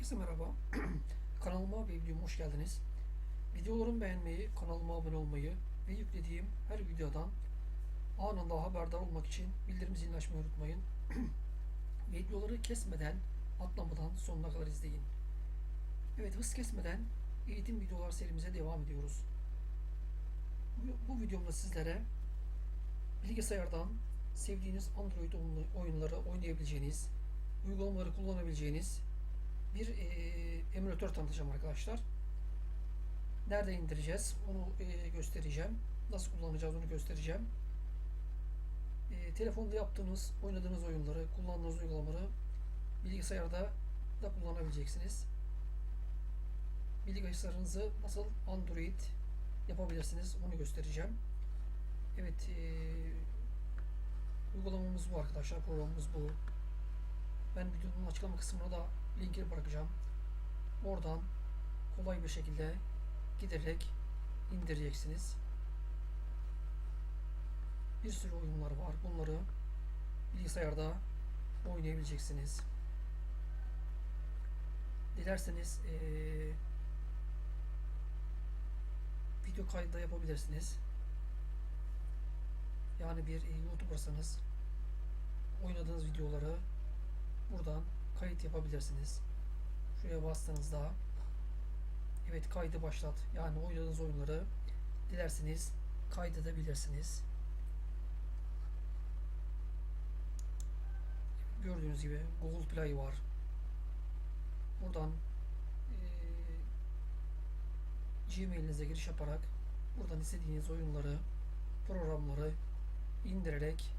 Herkese merhaba. Kanalıma ve videoma hoş geldiniz. Videolarımı beğenmeyi, kanalıma abone olmayı ve yüklediğim her videodan anında haberdar olmak için bildirim zilini açmayı unutmayın. Videoları kesmeden, atlamadan sonuna kadar izleyin. Evet, hız kesmeden eğitim videolar serimize devam ediyoruz. Bu, bu videomda sizlere bilgisayardan sevdiğiniz Android oyunları oynayabileceğiniz, uygulamaları kullanabileceğiniz bir e, emülatör tanıtacağım arkadaşlar. Nerede indireceğiz onu e, göstereceğim. Nasıl kullanacağız onu göstereceğim. E, telefonda yaptığınız, oynadığınız oyunları, kullandığınız uygulamaları bilgisayarda da kullanabileceksiniz. Bilgisayarınızı nasıl Android yapabilirsiniz onu göstereceğim. Evet, e, uygulamamız bu arkadaşlar, programımız bu. Ben videonun açıklama kısmına da linkini bırakacağım. Oradan kolay bir şekilde giderek indireceksiniz. Bir sürü oyunlar var. Bunları bilgisayarda oynayabileceksiniz. Dilerseniz eee, video kaydı da yapabilirsiniz. Yani bir YouTuber'sanız oynadığınız videoları buradan kayıt yapabilirsiniz. Şuraya bastığınızda evet kaydı başlat. Yani oynadığınız oyunları dilerseniz kaydedebilirsiniz. Gördüğünüz gibi Google Play var. Buradan eee Gmail'inize giriş yaparak buradan istediğiniz oyunları, programları indirerek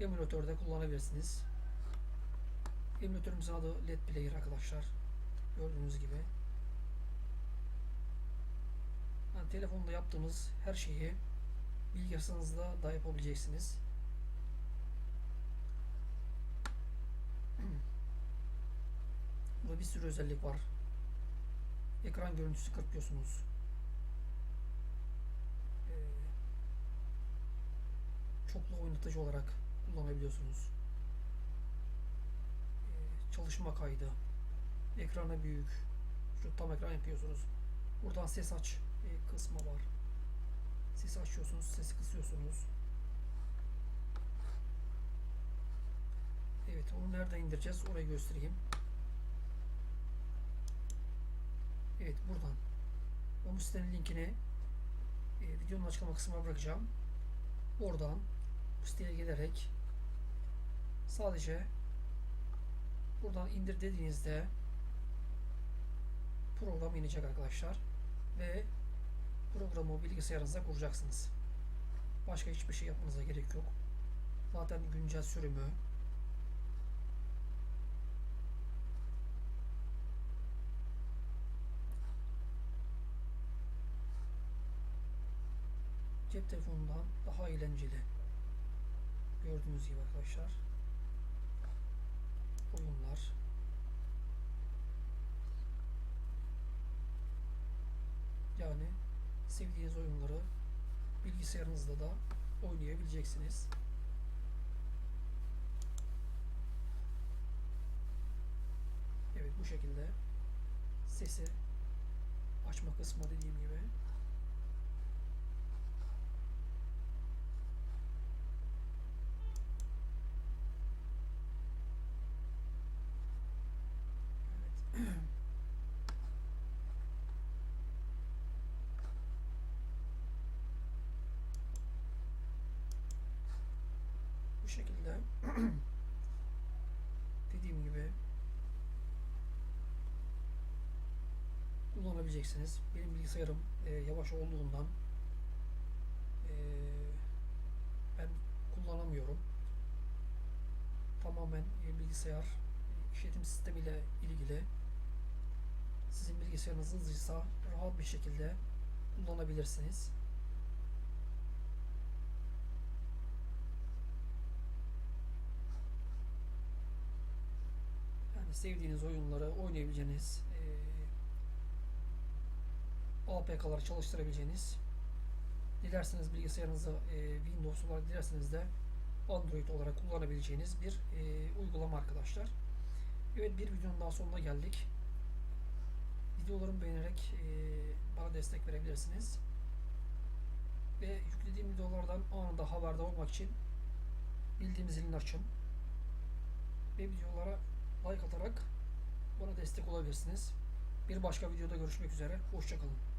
emülatörde kullanabilirsiniz. Emülatörümüzün adı LED Player arkadaşlar. Gördüğünüz gibi. Yani telefonda yaptığınız her şeyi bilgisayarınızda da yapabileceksiniz. Burada bir sürü özellik var. Ekran görüntüsü kırpıyorsunuz. Ee, çoklu oynatıcı olarak kullanabiliyorsunuz. Çalışma kaydı. Ekrana büyük. Şu tam ekran yapıyorsunuz. Buradan ses aç e, kısmı var. Sesi açıyorsunuz, sesi kısıyorsunuz. Evet, onu nereden indireceğiz? Orayı göstereyim. Evet, buradan. Bu sitenin linkini e, videonun açıklama kısmına bırakacağım. Oradan bu siteye gelerek sadece buradan indir dediğinizde program inecek arkadaşlar ve programı bilgisayarınıza kuracaksınız. Başka hiçbir şey yapmanıza gerek yok. Zaten güncel sürümü cep telefonundan daha eğlenceli. Gördüğünüz gibi arkadaşlar. Oyunlar. Yani sevdiğiniz oyunları bilgisayarınızda da oynayabileceksiniz. Evet bu şekilde sesi açma kısmı dediğim gibi Evet. Bu şekilde dediğim gibi kullanabileceksiniz. Benim bilgisayarım e, yavaş olduğundan e, ben kullanamıyorum. Tamamen e, bilgisayar işletim sistemiyle ilgili sizin bilgisayarınız hızlıysa rahat bir şekilde kullanabilirsiniz. sevdiğiniz oyunları oynayabileceğiniz e, APK'ları çalıştırabileceğiniz dilerseniz bilgisayarınızda e, Windows olarak dilerseniz de Android olarak kullanabileceğiniz bir e, uygulama arkadaşlar. Evet bir videonun daha sonuna geldik. Videolarımı beğenerek e, bana destek verebilirsiniz. Ve yüklediğim videolardan anında haberdar olmak için bildiğim zilini açın. Ve videolara like atarak bana destek olabilirsiniz. Bir başka videoda görüşmek üzere. Hoşçakalın.